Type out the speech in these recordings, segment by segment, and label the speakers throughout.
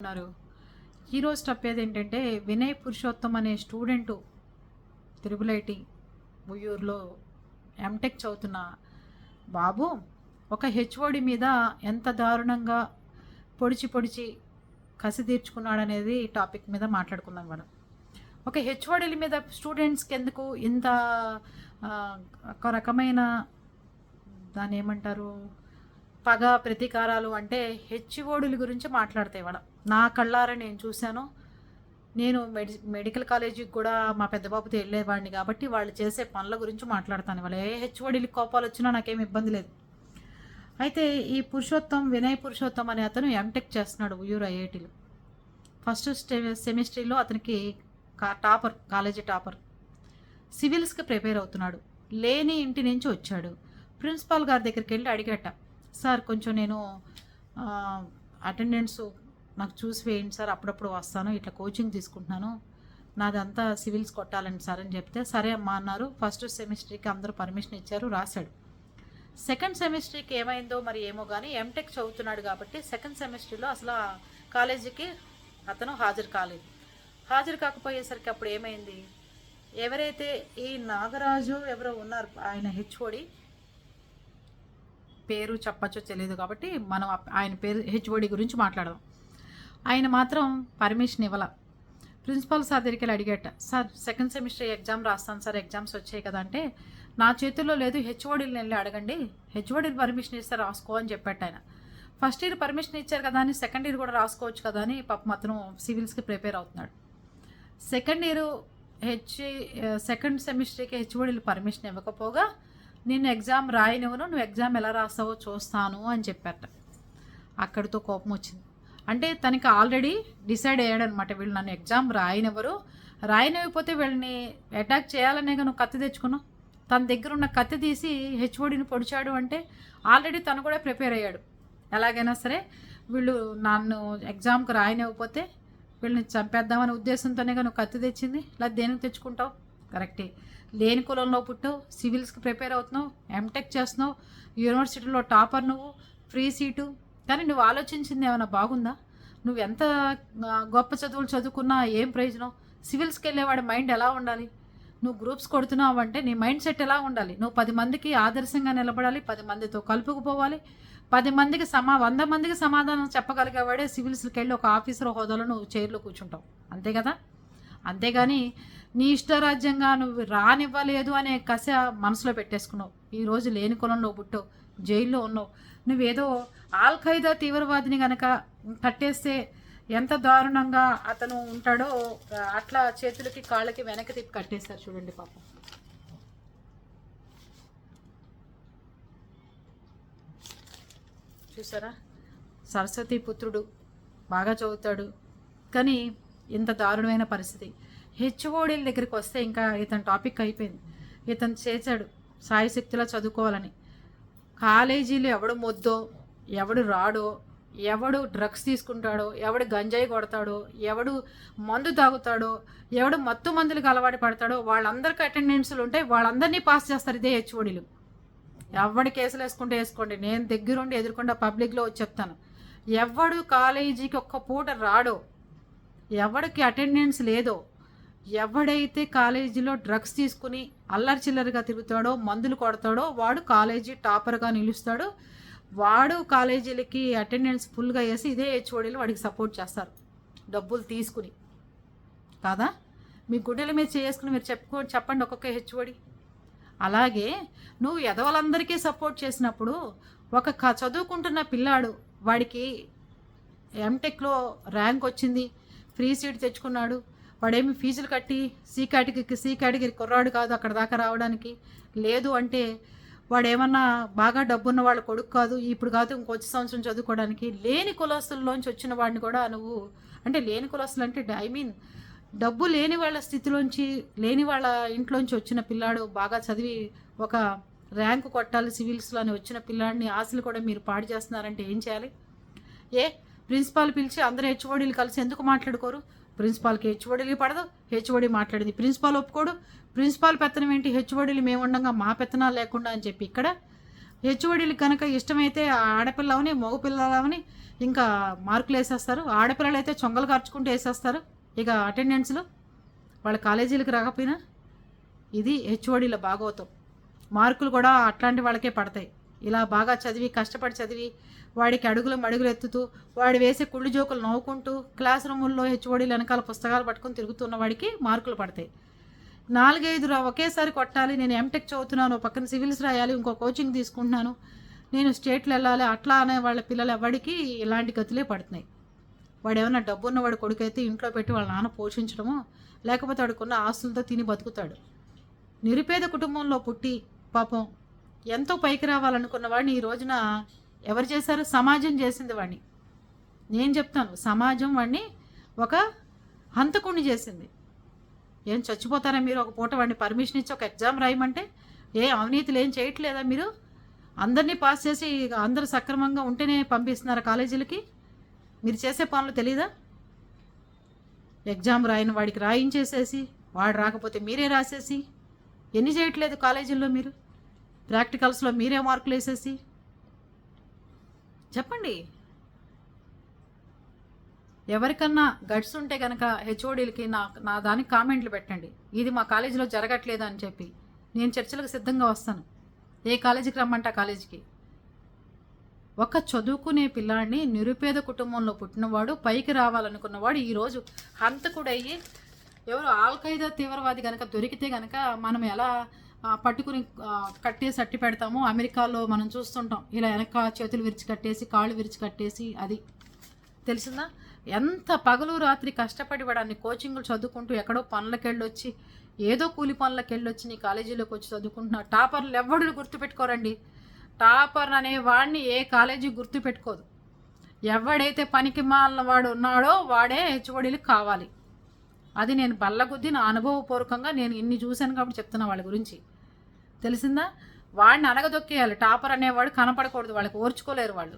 Speaker 1: ఉన్నారు. ఈరోజు తప్పేది ఏంటంటే వినయ్ పురుషోత్తం అనే స్టూడెంటు త్రిబుల్ ఐటి ఉయ్యూరులో ఎంటెక్ చదువుతున్న బాబు ఒక హెచ్ఓడి మీద ఎంత దారుణంగా పొడిచి పొడిచి కసి తీర్చుకున్నాడనేది టాపిక్ మీద మాట్లాడుకుందాం మనం. ఒక హెచ్ఓడిల మీద స్టూడెంట్స్కి ఎందుకు ఇంత ఒక రకమైన దాన్ని ఏమంటారు పగ ప్రతీకారాలు అంటే హెచ్ఓడుల గురించి మాట్లాడతాయి ఇవాళ. నా కళ్ళారా నేను చూశాను. నేను మెడి మెడికల్ కాలేజీకి కూడా మా పెద్ద బాబుతో వెళ్ళేవాడిని కాబట్టి వాళ్ళు చేసే పనుల గురించి మాట్లాడతాను. వాళ్ళు ఏ హెచ్ఓడికి కోపాలు వచ్చినా నాకేం ఇబ్బంది లేదు. అయితే ఈ పురుషోత్తం వినయ్ పురుషోత్తం అనే అతను ఎంటెక్ చేస్తున్నాడు ఉయ్యూరు ఐఐటీలో. ఫస్ట్ స్టె సెమిస్ట్రీలో అతనికి కా టాపర్ కాలేజీ టాపర్. సివిల్స్కి ప్రిపేర్ అవుతున్నాడు. లేని ఇంటి నుంచి వచ్చాడు. ప్రిన్సిపాల్ గారి దగ్గరికి వెళ్ళి అడిగట సార్ కొంచెం నేను అటెండెన్స్ నాకు చూసి వేయండి సార్ అప్పుడప్పుడు వస్తాను ఇట్లా కోచింగ్ తీసుకుంటున్నాను. నాదంతా సివిల్స్ కొట్టాలండి సార్ అని చెప్తే సరే అమ్మా అన్నారు. ఫస్ట్ సెమిస్టర్కి అందరూ పర్మిషన్ ఇచ్చారు రాశాడు. సెకండ్ సెమిస్టర్కి ఏమైందో మరి ఏమో కానీ ఎంటెక్ చదువుతున్నాడు కాబట్టి సెకండ్ సెమిస్టర్లో అసలు కాలేజీకి అతను హాజరు కాలేదు. హాజరు కాకపోయేసరికి అప్పుడు ఏమైంది? ఎవరైతే ఈ నాగరాజు ఎవరో ఉన్నారు ఆయన హెచ్ఓడి పేరు చెప్పచ్చో తెలియదు కాబట్టి మనం ఆయన పేరు హెచ్ఓడి గురించి మాట్లాడదాం. ఆయన మాత్రం పర్మిషన్ ఇవ్వాల. ప్రిన్సిపాల్ సార్ దగ్గరికి వెళ్ళి అడిగేట సార్ సెకండ్ సెమిస్టర్ ఎగ్జామ్ రాస్తాను సార్ ఎగ్జామ్స్ వచ్చాయి కదా అంటే నా చేతుల్లో లేదు హెచ్ఓడీలు వెళ్ళి అడగండి హెచ్ఓడీలు పర్మిషన్ ఇస్తే రాసుకో అని చెప్పాట ఆయన. ఫస్ట్ ఇయర్ పర్మిషన్ ఇచ్చారు కదా అని సెకండ్ ఇయర్ కూడా రాసుకోవచ్చు కదా అని పాపం అతను సివిల్స్కి ప్రిపేర్ అవుతున్నాడు. సెకండ్ ఇయర్ హెచ్ సెకండ్ సెమిస్టర్కి హెచ్ఓడీలు పర్మిషన్ ఇవ్వకపోగా నేను ఎగ్జామ్ రాయనివ్వను నువ్వు ఎగ్జామ్ ఎలా రాస్తావో చూస్తాను అని చెప్పారట అక్కడితో కోపం వచ్చింది. అంటే తనకి ఆల్రెడీ డిసైడ్ అయ్యాడనమాట. వీళ్ళు నన్ను ఎగ్జామ్ రాయనివ్వరు. రాయనివ్వకపోతే వీళ్ళని అటాక్ చేయాలనే నువ్వు కత్తి తెచ్చుకున్నావు. తన దగ్గర ఉన్న కత్తి తీసి హెచ్ఓడిని పొడిచాడు అంటే ఆల్రెడీ తను కూడా ప్రిపేర్ అయ్యాడు. ఎలాగైనా సరే వీళ్ళు నన్ను ఎగ్జామ్కి రాయనివ్వకపోతే వీళ్ళని చంపేద్దామనే ఉద్దేశంతోనే నువ్వు కత్తి తెచ్చింది. లేదా దేనికి తెచ్చుకుంటావు? కరెక్టే. లేని కులంలో పుట్టావు సివిల్స్కి ప్రిపేర్ అవుతున్నావు ఎంటెక్ చేస్తున్నావు యూనివర్సిటీలో టాపర్ నువ్వు ఫ్రీ సీటు కానీ నువ్వు ఆలోచించింది ఏమైనా బాగుందా? నువ్వు ఎంత గొప్ప చదువులు చదువుకున్నా ఏం ప్రయోజనం? సివిల్స్కి వెళ్ళేవాడి మైండ్ ఎలా ఉండాలి? నువ్వు గ్రూప్స్ కొడుతున్నావు అంటే నీ మైండ్ సెట్ ఎలా ఉండాలి? నువ్వు పది మందికి ఆదర్శంగా నిలబడాలి పది మందితో కలుపుకుపోవాలి పది మందికి సమా వంద మందికి సమాధానం చెప్పగలిగేవాడే సివిల్స్కి వెళ్ళి ఒక ఆఫీసర్ హోదాలో నువ్వు చైర్లో కూర్చుంటావు. అంతే కదా? అంతేగాని నీ ఇష్టరాజ్యంగా నువ్వు రానివ్వలేదు అనే కస మనసులో పెట్టేసుకున్నావు. ఈరోజు లేని కులంలో పుట్టావు జైల్లో ఉన్నావు. నువ్వేదో ఆల్ ఖైదా తీవ్రవాదిని గనక కట్టేస్తే ఎంత దారుణంగా అతను ఉంటాడో అట్లా చేతులకి కాళ్ళకి వెనక్కి తిప్పి కట్టేస్తారు చూడండి పాపం. చూసారా? సరస్వతి పుత్రుడు బాగా చదువుతాడు. కానీ ఇంత దారుణమైన పరిస్థితి. హెచ్ఓడీల దగ్గరికి వస్తే ఇంకా ఇతని టాపిక్ అయిపోయింది. ఇతను చేశాడు సాయశక్తిలా చదువుకోవాలని. కాలేజీలు ఎవడు మొద్దో ఎవడు రాడో ఎవడు డ్రగ్స్ తీసుకుంటాడో ఎవడు గంజాయి కొడతాడో ఎవడు మందు తాగుతాడో ఎవడు మత్తు మందులకు అలవాటు పడతాడో వాళ్ళందరికీ అటెండెన్స్లు ఉంటాయి వాళ్ళందరినీ పాస్ చేస్తారు ఇదే హెచ్ఓడీలు. ఎవడి కేసులు వేసుకుంటే వేసుకోండి నేను దగ్గరుండి ఎదుర్కొండ పబ్లిక్లో వచ్చి చెప్తాను ఎవడు కాలేజీకి ఒక్క పూట రాడో ఎవడికి అటెండెన్స్ లేదో ఎవడైతే కాలేజీలో డ్రగ్స్ తీసుకుని అల్లరి చిల్లరిగా తిరుగుతాడో మందులు కొడతాడో వాడు కాలేజీ టాపర్గా నిలుస్తాడు. వాడు కాలేజీలకి అటెండెన్స్ ఫుల్గా వేసి ఇదే హెచ్ఓడీలు వాడికి సపోర్ట్ చేస్తారు. డబ్బులు తీసుకుని. కాదా? మీ గుడ్డల మీద చేసుకుని మీరు చెప్పుకో చెప్పండి ఒక్కొక్క హెచ్ఓడి. అలాగే నువ్వు ఎదవలందరికీ సపోర్ట్ చేసినప్పుడు ఒక చదువుకుంటున్న పిల్లాడు వాడికి ఎంటెక్లో ర్యాంక్ వచ్చింది. ఫ్రీ సీట్ తెచ్చుకున్నాడు. వాడేమి ఫీజులు కట్టి సీ కేటగిరీకి సీ కేటగిరీ కుర్రాడు కాదు అక్కడ దాకా రావడానికి. లేదు అంటే వాడేమన్నా బాగా డబ్బున్న వాళ్ళ కొడుకు కాదు ఇప్పుడు కాదు ఇంకొచ్చే సంవత్సరం చదువుకోవడానికి. లేని కులస్తుల్లోంచి వచ్చిన వాడిని కూడా నువ్వు అంటే లేని కులస్తులు అంటే ఐ మీన్ డబ్బు లేని వాళ్ళ స్థితిలోంచి లేని వాళ్ళ ఇంట్లోంచి వచ్చిన పిల్లాడు బాగా చదివి ఒక ర్యాంకు కొట్టాలి సివిల్స్లో అని వచ్చిన పిల్లాడిని ఆశలు కూడా మీరు పాడు చేస్తున్నారంటే ఏం చేయాలి? ఏ? ప్రిన్సిపాల్ పిలిచి అందరూ హెచ్ఓడీలు కలిసి ఎందుకు మాట్లాడుకోరు? ప్రిన్సిపాల్కి హెచ్ఓడీలు పడదు హెచ్ఓడి మాట్లాడింది. ప్రిన్సిపాల్ ఒప్పుకోడు ప్రిన్సిపాల్ పెత్తనం ఏంటి? హెచ్ఓడీలు మేముండగా మా పెత్తనాలు లేకుండా అని చెప్పి ఇక్కడ. హెచ్ఓడీలు కనుక ఇష్టమైతే ఆడపిల్లవని మగపిల్లలవని ఇంకా మార్కులు వేసేస్తారు. ఆడపిల్లలు అయితే చొంగలు ఖర్చుకుంటూ వేసేస్తారు ఇక అటెండెన్స్లు. వాళ్ళ కాలేజీలకు రాకపోయినా ఇది హెచ్ఓడీల భాగవతం మార్కులు కూడా అట్లాంటి వాళ్ళకే పడతాయి. ఇలా బాగా చదివి కష్టపడి చదివి వాడికి అడుగులు మడుగులు ఎత్తుతూ వాడు వేసే కుళ్ళు జోకులు నవ్వుకుంటూ క్లాస్ రూముల్లో హెచ్ఓడీలు వెనకాల పుస్తకాలు పట్టుకుని తిరుగుతున్న వాడికి మార్కులు పడతాయి. నాలుగైదు రా ఒకేసారి కొట్టాలి నేను ఎంటెక్ చదువుతున్నాను పక్కన సివిల్స్ రాయాలి ఇంకో కోచింగ్ తీసుకుంటున్నాను నేను స్టేట్లు వెళ్ళాలి అట్లా అనే వాళ్ళ పిల్లలు ఎవరికి ఇలాంటి గతులే పడుతున్నాయి. వాడు ఏమన్నా డబ్బున్నవాడు కొడుకైతే ఇంట్లో పెట్టి వాళ్ళ నాన్న పోషించడమో లేకపోతే వాడుకున్న ఆస్తులతో తిని బతుకుతాడు. నిరుపేద కుటుంబంలో పుట్టి పాపం ఎంతో పైకి రావాలనుకున్న వాడిని ఈ రోజున ఎవరు చేశారు? సమాజం చేసింది వాడిని. నేను చెప్తాను సమాజం వాడిని ఒక హంతకుణ్ణి చేసింది. ఏం చచ్చిపోతారా మీరు? ఒక పూట వాడిని పర్మిషన్ ఇచ్చి ఒక ఎగ్జామ్ రాయమంటే ఏ అవినీతులు ఏం చేయట్లేదా మీరు? అందరినీ పాస్ చేసి ఇక అందరూ సక్రమంగా ఉంటేనే పంపిస్తున్నారు కాలేజీలకి. మీరు చేసే పనులు తెలీదా? ఎగ్జామ్ రాయని వాడికి రాయించేసేసి వాడు రాకపోతే మీరే రాసేసి. ఎన్ని చేయట్లేదు కాలేజీల్లో మీరు? ప్రాక్టికల్స్లో మీరే మార్కులు వేసేసి? చెప్పండి. ఎవరికన్నా గట్స్ ఉంటే కనుక హెచ్ఓడీలకి నా నా దానికి కామెంట్లు పెట్టండి. ఇది మా కాలేజీలో జరగట్లేదు అని చెప్పి. నేను చర్చలకు సిద్ధంగా వస్తాను. ఏ కాలేజీకి రమ్మంట కాలేజీకి. ఒక చదువుకునే పిల్లాడిని నిరుపేద కుటుంబంలో పుట్టినవాడు పైకి రావాలనుకున్నవాడు ఈరోజు హంతకుడయ్యి ఎవరు ఆల్ఖైదా తీవ్రవాది కనుక దొరికితే కనుక మనం ఎలా పట్టుకుని కట్టేసి అట్టి పెడతామో. అమెరికాలో మనం చూస్తుంటాం. ఇలా వెనక చేతులు విరిచి కట్టేసి కాళ్ళు విరిచి కట్టేసి అది. తెలిసిందా? ఎంత పగలు రాత్రి కష్టపడి వాడాన్ని కోచింగ్లు చదువుకుంటూ ఎక్కడో పనులకు వెళ్ళొచ్చి ఏదో కూలి పనులకు వెళ్ళొచ్చి నీ కాలేజీలోకి వచ్చి చదువుకుంటున్నా. టాపర్లు ఎవడు గుర్తుపెట్టుకోరండి? టాపర్ అనే వాడిని ఏ కాలేజీ గుర్తుపెట్టుకోదు. ఎవడైతే పనికి మాలిన వాడు ఉన్నాడో వాడే హెచ్ఓడీలు కావాలి. అది నేను బల్లగుద్ది నా అనుభవపూర్వకంగా నేను ఇన్ని చూశాను కాబట్టి చెప్తున్నా వాళ్ళ గురించి. తెలిసిందా? వాడిని అనగదొక్కేయాలి టాపర్ అనేవాడు కనపడకూడదు. వాళ్ళకి ఓర్చుకోలేరు వాళ్ళు.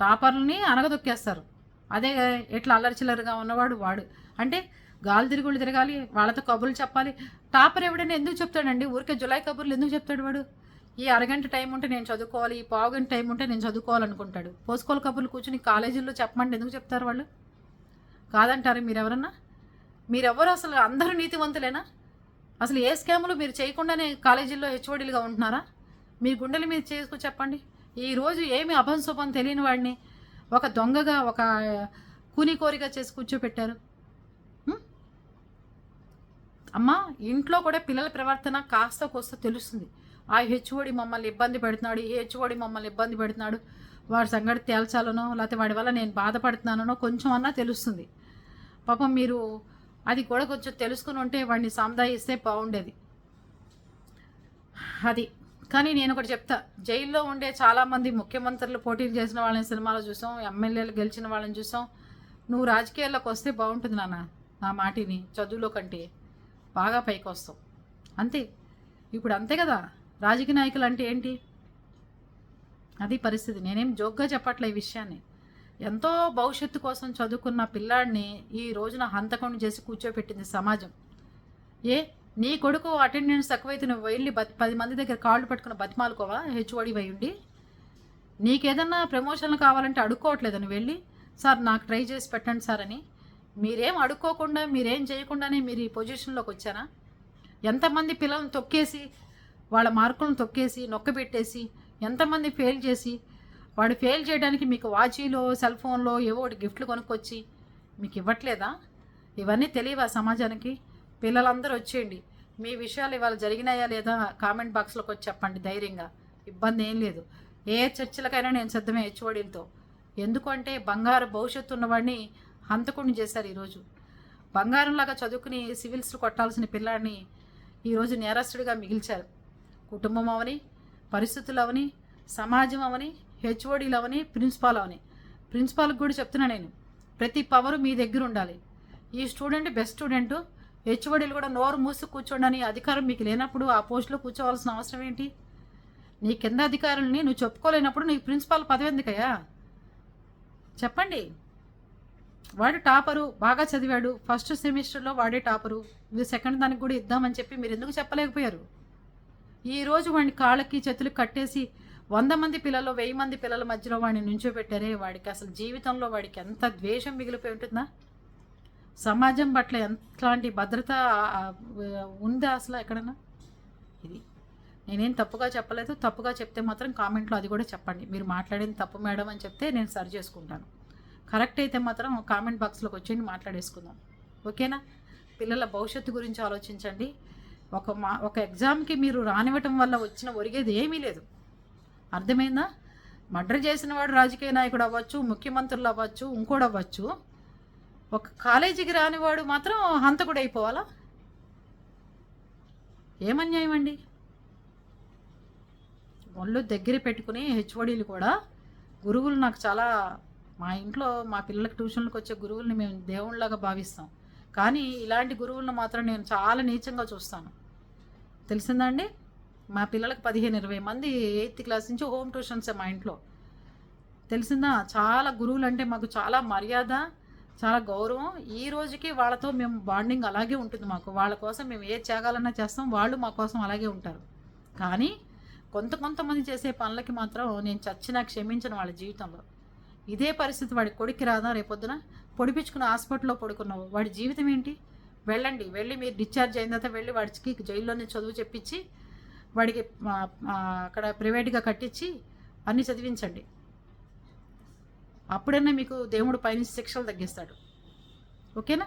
Speaker 1: టాపర్ని అనగదొక్కేస్తారు అదే ఎట్లా అల్లరిచిల్లరిగా ఉన్నవాడు వాడు. అంటే గాలి తిరుగుళ్ళు తిరగాలి వాళ్ళతో కబుర్లు చెప్పాలి. టాపర్ ఎవడైనా ఎందుకు చెప్తాడండి? ఊరికే జులై కబుర్లు ఎందుకు చెప్తాడు వాడు? ఈ అరగంట టైం ఉంటే నేను చదువుకోవాలి ఈ పావు గంట టైం ఉంటే నేను చదువుకోవాలనుకుంటాడు. పోసుకోవాలి కబుర్లు కూర్చుని కాలేజీల్లో చెప్పమంటే ఎందుకు చెప్తారు వాళ్ళు? కాదంటారు మీరు ఎవరన్నా మీరెవరు అసలు అందరూ నీతివంతులేనా? అసలు ఏ స్కాములు మీరు చేయకుండానే కాలేజీల్లో హెచ్ఓడీలుగా ఉంటున్నారా? మీ గుండెల మీద చేసుకు చెప్పండి. ఈరోజు ఏమి అభంశుభం తెలియని వాడిని ఒక దొంగగా ఒక కూని కోరిక చేసి కూర్చోపెట్టారు. అమ్మా ఇంట్లో కూడా పిల్లల ప్రవర్తన కాస్త కోస్త తెలుస్తుంది. ఆ హెచ్ఓడి మమ్మల్ని ఇబ్బంది పెడుతున్నాడు ఈ హెచ్ఓడి మమ్మల్ని ఇబ్బంది పెడుతున్నాడు. వాడి సంగతి తేల్చాలనో లేకపోతే వాడి వల్ల నేను బాధపడుతున్నానో కొంచెం అన్నా తెలుస్తుంది. పాపం మీరు అది కూడా కొంచెం తెలుసుకుని ఉంటే వాడిని సందాయిస్తే బాగుండేది. అది. కానీ నేను ఒకటి చెప్తా. జైల్లో ఉండే చాలామంది ముఖ్యమంత్రులు పోటీలు చేసిన వాళ్ళని సినిమాలో చూసాం ఎమ్మెల్యేలు గెలిచిన వాళ్ళని చూసాం. నువ్వు రాజకీయాల్లోకి వస్తే బాగుంటుంది నాన్న నా మాటిని చదువులో కంటే బాగా పైకి వస్తావు. అంతే. ఇప్పుడు అంతే కదా. రాజకీయ నాయకులు అంటే ఏంటి? అది పరిస్థితి. నేనేం జోక్గా చెప్పట్లే ఈ విషయాన్ని. ఎంతో భవిష్యత్తు కోసం చదువుకున్న పిల్లాడిని ఈ రోజున హంతకుండా చేసి కూర్చోపెట్టింది సమాజం. ఏ? నీ కొడుకు అటెండెన్స్ తక్కువైతే నువ్వు వెళ్ళి బతి పది మంది దగ్గర కాళ్ళు పట్టుకుని బతిమాలుకోవా? హెచ్ఓడి వై ఉండి. నీకేదన్నా ప్రమోషన్లు కావాలంటే అడుక్కోవట్లేదు నువ్వు వెళ్ళి. సార్ నాకు ట్రై చేసి పెట్టండి సార్ అని. మీరేం అడుక్కోకుండా మీరేం చేయకుండానే మీరు ఈ పొజిషన్లోకి వచ్చారా? ఎంతమంది పిల్లల్ని తొక్కేసి వాళ్ళ మార్కులను తొక్కేసి నొక్కబెట్టేసి ఎంతమంది ఫెయిల్ చేసి వాడు ఫెయిల్ చేయడానికి మీకు వాచీలో సెల్ ఫోన్లో ఏవో ఒకటి గిఫ్ట్లు కొనుక్కొచ్చి మీకు ఇవ్వట్లేదా? ఇవన్నీ తెలియవా సమాజానికి? పిల్లలందరూ వచ్చేయండి. మీ విషయాలు ఇవాళ జరిగినాయా లేదా కామెంట్ బాక్స్లోకి వచ్చి చెప్పండి ధైర్యంగా. ఇబ్బంది ఏం లేదు. ఏ చర్చలకైనా నేను సిద్ధమే హెచ్ఓడీలతో. ఎందుకంటే బంగారు భవిష్యత్తు ఉన్నవాడిని హంతకుడిని చేశారు ఈరోజు. బంగారంలాగా చదువుకుని సివిల్స్ కొట్టాల్సిన పిల్లాడిని ఈరోజు నేరస్తుడిగా మిగిల్చారు. కుటుంబం అవని పరిస్థితులు అవని సమాజం అవని హెచ్ఓడీలు అవని ప్రిన్సిపాల్ అవని ప్రిన్సిపాల్కి కూడా చెప్తున్నా నేను ప్రతి పవర్ మీ దగ్గర ఉండాలి. ఈ స్టూడెంట్ బెస్ట్ స్టూడెంట్. హెచ్ఓడీలు కూడా నోరు మూసి కూర్చోండి అధికారం మీకు లేనప్పుడు ఆ పోస్టులో కూర్చోవాల్సిన అవసరం ఏంటి? నీ కింద అధికారుల్ని నువ్వు చెప్పుకోలేనప్పుడు నీకు ప్రిన్సిపాల్ పదవి ఎందుకయ్యా? చెప్పండి. వాడు టాపరు బాగా చదివాడు. ఫస్ట్ సెమిస్టర్లో వాడే టాపరు. మీరు సెకండ్ దానికి కూడా ఇద్దామని చెప్పి మీరు ఎందుకు చెప్పలేకపోయారు? ఈరోజు వాడిని కాళ్ళకి చేతులకు కట్టేసి వంద మంది పిల్లలు వెయ్యి మంది పిల్లల మధ్యలో వాడిని నుంచోబెట్టారే వాడికి అసలు జీవితంలో వాడికి ఎంత ద్వేషం మిగిలిపోయి ఉంటుందా? సమాజం పట్ల ఎంతలాంటి భద్రత ఉందా అసలు ఎక్కడన్నా? ఇది నేనేం తప్పుగా చెప్పలేదు. తప్పుగా చెప్తే మాత్రం కామెంట్లో అది కూడా చెప్పండి. మీరు మాట్లాడింది తప్పు మేడం అని చెప్తే నేను సరి చేసుకుంటాను. కరెక్ట్ అయితే మాత్రం కామెంట్ బాక్స్లోకి వచ్చేయండి మాట్లాడేసుకుందాం. ఓకేనా? పిల్లల భవిష్యత్తు గురించి ఆలోచించండి. ఒక మా ఒక ఎగ్జామ్కి మీరు రానివ్వటం వల్ల వచ్చిన ఒరిగేది ఏమీ లేదు. అర్థమైందా? మర్డర్ చేసిన వాడు రాజకీయ నాయకుడు అవ్వచ్చు ముఖ్యమంత్రులు అవ్వచ్చు ఇంకోడు అవ్వచ్చు. ఒక కాలేజీకి రానివాడు మాత్రం హంతకుడు అయిపోవాలా ఏమన్యాయం అండి? ఒళ్ళు దగ్గర పెట్టుకుని హెచ్ఓడీలు కూడా గురువులు నాకు చాలా మా ఇంట్లో మా పిల్లలకి ట్యూషన్లకు వచ్చే గురువుల్ని మేము దేవుళ్ళగా భావిస్తాం. కానీ ఇలాంటి గురువులను మాత్రం నేను చాలా నీచంగా చూస్తాను. తెలిసిందా అండి? మా పిల్లలకు పదిహేను ఇరవై మంది ఎయిత్ క్లాస్ నుంచి హోమ్ ట్యూషన్సే మా ఇంట్లో. తెలిసిందా? చాలా గురువులు అంటే మాకు చాలా మర్యాద చాలా గౌరవం. ఈ రోజుకి వాళ్ళతో మేము బాండింగ్ అలాగే ఉంటుంది మాకు. వాళ్ళ కోసం మేము ఏ త్యాగాలన్నా చేస్తాం వాళ్ళు మా కోసం అలాగే ఉంటారు. కానీ కొంత కొంతమంది చేసే పనులకి మాత్రం నేను చచ్చినా క్షమించను వాళ్ళ జీవితంలో. ఇదే పరిస్థితి వాడి కొడుక్కి రాదా రేపొద్దున? పొడిపించుకుని హాస్పిటల్లో పడుకున్నావు. వాడి జీవితం ఏంటి? వెళ్ళండి వెళ్ళి మీరు డిశ్చార్జ్ అయిన తర్వాత వెళ్ళి వాడికి జైల్లోనే చదువు చెప్పించి వాడికి అక్కడ ప్రైవేట్గా కట్టించి అన్నీ చదివించండి. అప్పుడైనా మీకు దేవుడు పైనుంచి శిక్షలు తగ్గిస్తాడు. ఓకేనా?